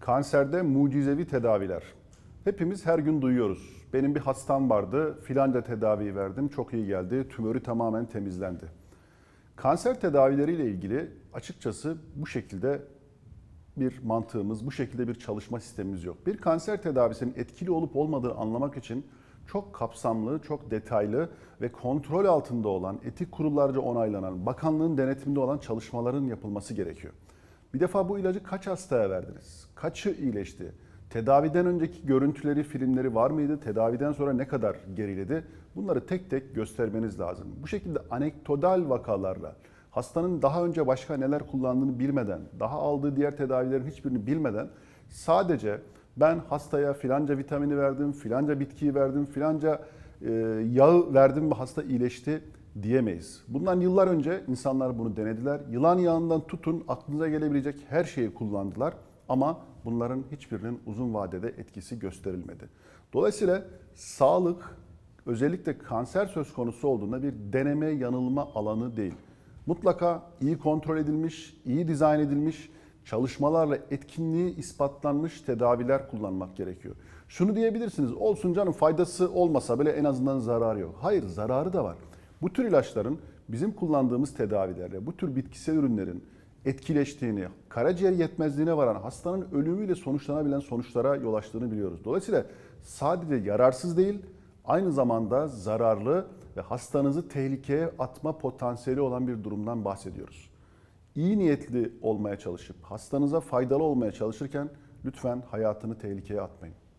Kanserde mucizevi tedaviler. Hepimiz her gün duyuyoruz. Benim bir hastam vardı, filanca tedaviyi verdim, çok iyi geldi, tümörü tamamen temizlendi. Kanser tedavileriyle ilgili açıkçası bu şekilde bir mantığımız, bu şekilde bir çalışma sistemimiz yok. Bir kanser tedavisinin etkili olup olmadığını anlamak için çok kapsamlı, çok detaylı ve kontrol altında olan, etik kurullarca onaylanan, bakanlığın denetiminde olan çalışmaların yapılması gerekiyor. Bir defa bu ilacı kaç hastaya verdiniz? Kaçı iyileşti? Tedaviden önceki görüntüleri, filmleri var mıydı? Tedaviden sonra ne kadar geriledi? Bunları tek tek göstermeniz lazım. Bu şekilde anekdotal vakalarla, hastanın daha önce başka neler kullandığını bilmeden, daha aldığı diğer tedavilerin hiçbirini bilmeden sadece ben hastaya filanca vitamini verdim, filanca bitkiyi verdim, filanca e, yağı verdim ve hasta iyileşti diyemeyiz. Bundan yıllar önce insanlar bunu denediler. Yılan yağından tutun aklınıza gelebilecek her şeyi kullandılar ama bunların hiçbirinin uzun vadede etkisi gösterilmedi. Dolayısıyla sağlık özellikle kanser söz konusu olduğunda bir deneme yanılma alanı değil. Mutlaka iyi kontrol edilmiş, iyi dizayn edilmiş, çalışmalarla etkinliği ispatlanmış tedaviler kullanmak gerekiyor. Şunu diyebilirsiniz, olsun canım faydası olmasa bile en azından zararı yok. Hayır, zararı da var. Bu tür ilaçların bizim kullandığımız tedavilerle, bu tür bitkisel ürünlerin etkileştiğini, karaciğer yetmezliğine varan hastanın ölümüyle sonuçlanabilen sonuçlara yol açtığını biliyoruz. Dolayısıyla sadece yararsız değil, aynı zamanda zararlı ve hastanızı tehlikeye atma potansiyeli olan bir durumdan bahsediyoruz. İyi niyetli olmaya çalışıp hastanıza faydalı olmaya çalışırken lütfen hayatını tehlikeye atmayın.